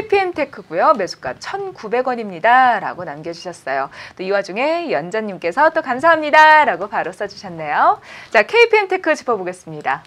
KPM테크고요. 매수가 1,900원입니다. 라고 남겨주셨어요. 또 이 와중에 연자님께서 또 감사합니다. 라고 바로 써주셨네요. 자, KPM테크 짚어보겠습니다.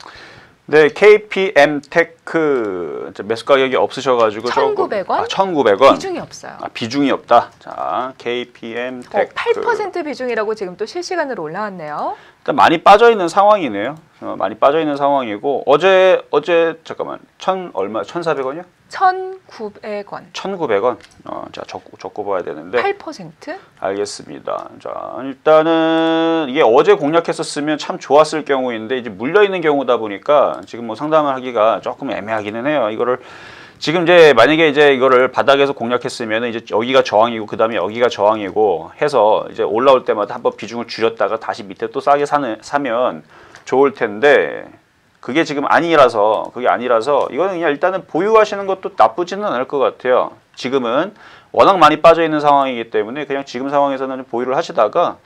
네, KPM 테크 매수 가격이 없으셔가지고 1,900원? 아, 1,900원. 비중이 없어요. 아, 비중이 없다. 자, KPM 어, 테크. 8% 비중이라고 지금 또 실시간으로 올라왔네요. 일단 많이 빠져 있는 상황이네요. 어, 많이 빠져 있는 상황이고 어제 어제 잠깐만 천 얼마 1,400원이요? 1,900원. 1,900원. 어, 자 적고 적고 봐야 되는데. 8%? 알겠습니다. 자, 일단은 이게 어제 공략했었으면 참 좋았을 경우인데 이제 물려 있는 경우다 보니까 지금 뭐 상담을 하기가 조금 애매하기는 해요. 이거를 지금 이제 만약에 이제 이거를 바닥에서 공략했으면 이제 여기가 저항이고 그 다음에 여기가 저항이고 해서 이제 올라올 때마다 한번 비중을 줄였다가 다시 밑에 또 싸게 사는 사면 좋을 텐데 그게 지금 아니라서 그게 아니라서 이거는 그냥 일단은 보유하시는 것도 나쁘지는 않을 것 같아요. 지금은 워낙 많이 빠져 있는 상황이기 때문에 그냥 지금 상황에서는 보유를 하시다가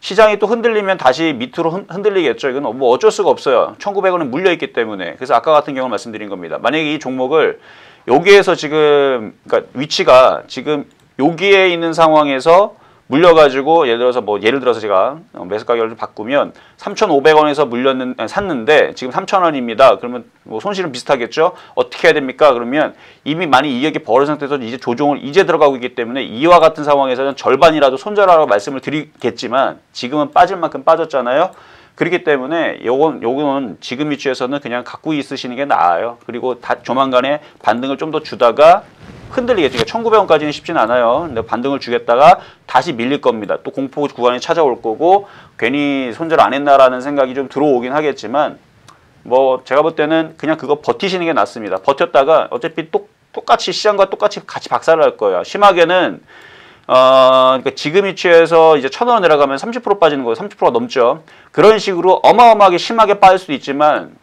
시장이 또 흔들리면 다시 밑으로 흔들리겠죠. 이건 뭐 어쩔 수가 없어요. 1,900원은 물려 있기 때문에. 그래서 아까 같은 경우 말씀드린 겁니다. 만약에 이 종목을 여기에서 지금 그러니까 위치가 지금 여기에 있는 상황에서 물려가지고 예를 들어서 뭐 예를 들어서 제가 매수 가격을 좀 바꾸면 3,500원에서 물렸는 아니, 샀는데 지금 3,000원입니다. 그러면 뭐 손실은 비슷하겠죠. 어떻게 해야 됩니까? 그러면 이미 많이 이익이 벌어진 상태에서 이제 조정을 이제 들어가고 있기 때문에 이와 같은 상황에서는 절반이라도 손절하라고 말씀을 드리겠지만 지금은 빠질 만큼 빠졌잖아요. 그렇기 때문에 요건 요거는 지금 위치에서는 그냥 갖고 있으시는 게 나아요. 그리고 다 조만간에 반등을 좀 더 주다가 흔들리겠죠. 그러니까 1,900원까지는 쉽진 않아요. 근데 반등을 주겠다가 다시 밀릴 겁니다. 또 공포 구간이 찾아올 거고 괜히 손절 안 했나라는 생각이 좀 들어오긴 하겠지만 뭐 제가 볼 때는 그냥 그거 버티시는 게 낫습니다. 버텼다가 어차피 똑, 똑같이 시장과 똑같이 같이 박살을 할 거예요. 심하게는 어, 그러니까 지금 위치에서 이제 천 원 내려가면 30% 빠지는 거예요. 30%가 넘죠. 그런 식으로 어마어마하게 심하게 빠질 수도 있지만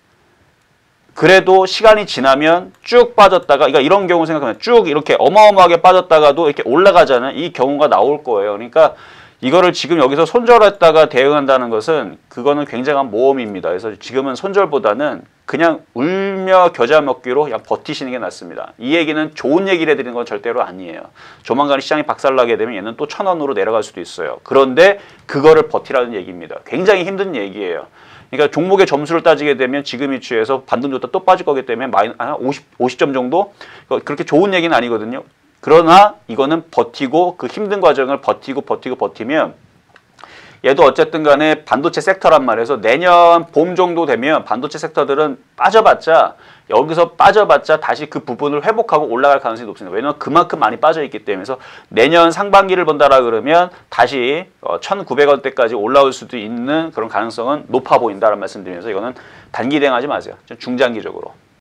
그래도 시간이 지나면 쭉 빠졌다가 그러니까 이런 경우 생각하면 쭉 이렇게 어마어마하게 빠졌다가도 이렇게 올라가자는 이 경우가 나올 거예요. 그러니까 이거를 지금 여기서 손절했다가 대응한다는 것은 그거는 굉장한 모험입니다. 그래서 지금은 손절보다는 그냥 울며 겨자 먹기로 그냥 버티시는 게 낫습니다. 이 얘기는 좋은 얘기를 해드리는 건 절대로 아니에요. 조만간 시장이 박살나게 되면 얘는 또 천 원으로 내려갈 수도 있어요. 그런데 그거를 버티라는 얘기입니다. 굉장히 힘든 얘기예요. 그러니까 종목의 점수를 따지게 되면 지금 위치에서 반등 줬다 또 빠질 거기 때문에 마이, 한 50, 50점 정도? 그렇게 좋은 얘기는 아니거든요. 그러나 이거는 버티고 그 힘든 과정을 버티고 버티고 버티면 얘도 어쨌든 간에 반도체 섹터란 말이에서 내년 봄 정도 되면 반도체 섹터들은 빠져봤자 여기서 빠져봤자 다시 그 부분을 회복하고 올라갈 가능성이 높습니다. 왜냐하면 그만큼 많이 빠져있기 때문에 그래서 내년 상반기를 본다라 그러면 다시 1,900원대까지 어, 올라올 수도 있는 그런 가능성은 높아 보인다는 말씀드리면서 이거는 단기 대응하지 마세요. 중장기적으로.